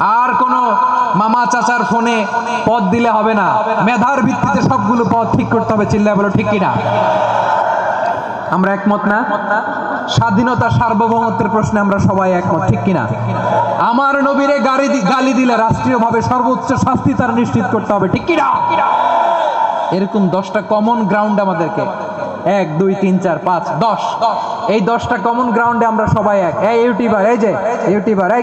আর কোন মামা চাচার ফোনে পদ দিলে হবে না। মেধার ভিত্তিতে সবগুলো পদ ঠিক করতে হবে, চিল্লায় বলো, ঠিক কিনা? আমরা একমত না? স্বাধীনতা সার্বভৌমত্বের প্রশ্নে আমরা সবাই একমত, ঠিক কিনা? আমার নবীরে গাড়ি গালি দিলে রাষ্ট্রীয়ভাবে সর্বোচ্চ শাস্তি তার নিশ্চিত করতে হবে, ঠিক কিনা? এরকম দশটা কমন গ্রাউন্ড আমাদেরকে। এক, দুই, তিন, চার, পাঁচ, দশ। এই দশটা কমন গ্রাউন্ডে আমরা সবাই এক। এই ইউটিউবার, এই যে, ইউটিউবার, এই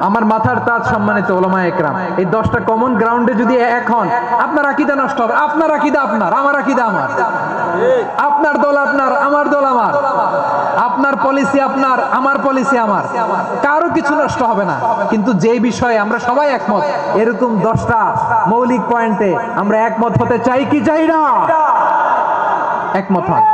আমার মাথার তাজ সম্মানিত ওলামা একরাম, এই দশটা কমন গ্রাউন্ডে যদি এক হন, আপনার আকিদা নষ্ট হবে। আপনার আকিদা আপনার, আমার আকিদা আমার। আপনার দল আপনার, আমার দল আমার। আপনার পলিসি আপনার, আমার পলিসি আমার। কারও কিছু নষ্ট হবে না। কিন্তু যে বিষয়ে আমরা সবাই একমত, এরকম দশটা মৌলিক পয়েন্টে আমরা একমত হতে চাই কি চাই না? একমত হন।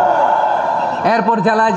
এরপর জেলায়